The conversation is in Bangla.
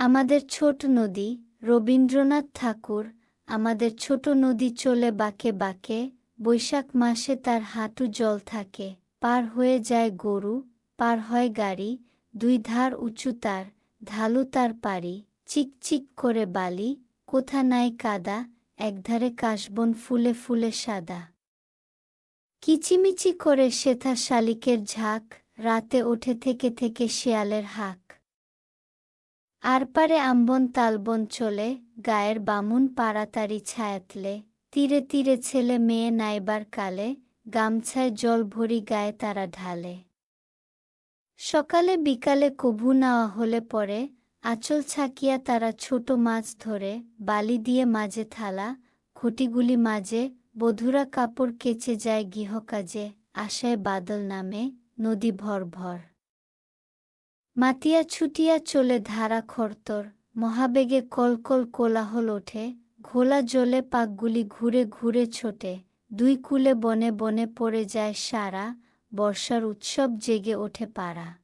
আমাদের ছোট নদী, রবীন্দ্রনাথ ঠাকুর, আমাদের ছোট নদী চলে বাঁকে বাঁকে, বৈশাখ মাসে তার হাঁটু জল থাকে, পার হয়ে যায় গরু, পার হয় গাড়ি, দুই ধার উঁচু তার, ঢালু তার পারি চিকচিক করে বালি, কোথা নাই কাদা, একধারে কাশবন ফুলে ফুলে সাদা। কিচিমিচি করে সেথা শালিকের ঝাঁক, রাতে ওঠে থেকে থেকে শেয়ালের হাক। আর পারে আম্বন তালবন চলে, গায়ের বামুন পাড়াতারি ছায়াতলে। তীরে তীরে ছেলে মেয়ে নাইবার কালে, গামছায় জল ভরি গায়ে তারা ঢালে। সকালে বিকালে কভু নেওয়া হলে পরে, আঁচল ছাকিয়া তারা ছোট মাছ ধরে, বালি দিয়ে মাঝে থালা ঘটিগুলি মাঝে, বধুরা কাপড় কেচে যায় গৃহকাজে, আশায় বাদল নামে, নদী ভর ভর মাতিয়া ছুটিয়া চলে ধারা খরতর, মহাবেগে কলকল কোলাহল ওঠে, ঘোলা জলে পাকগুলি ঘুরে ঘুরে ছোটে, দুই কুলে বনে বনে পড়ে যায় সারা, বর্ষার উৎসব জেগে ওঠে পাড়া।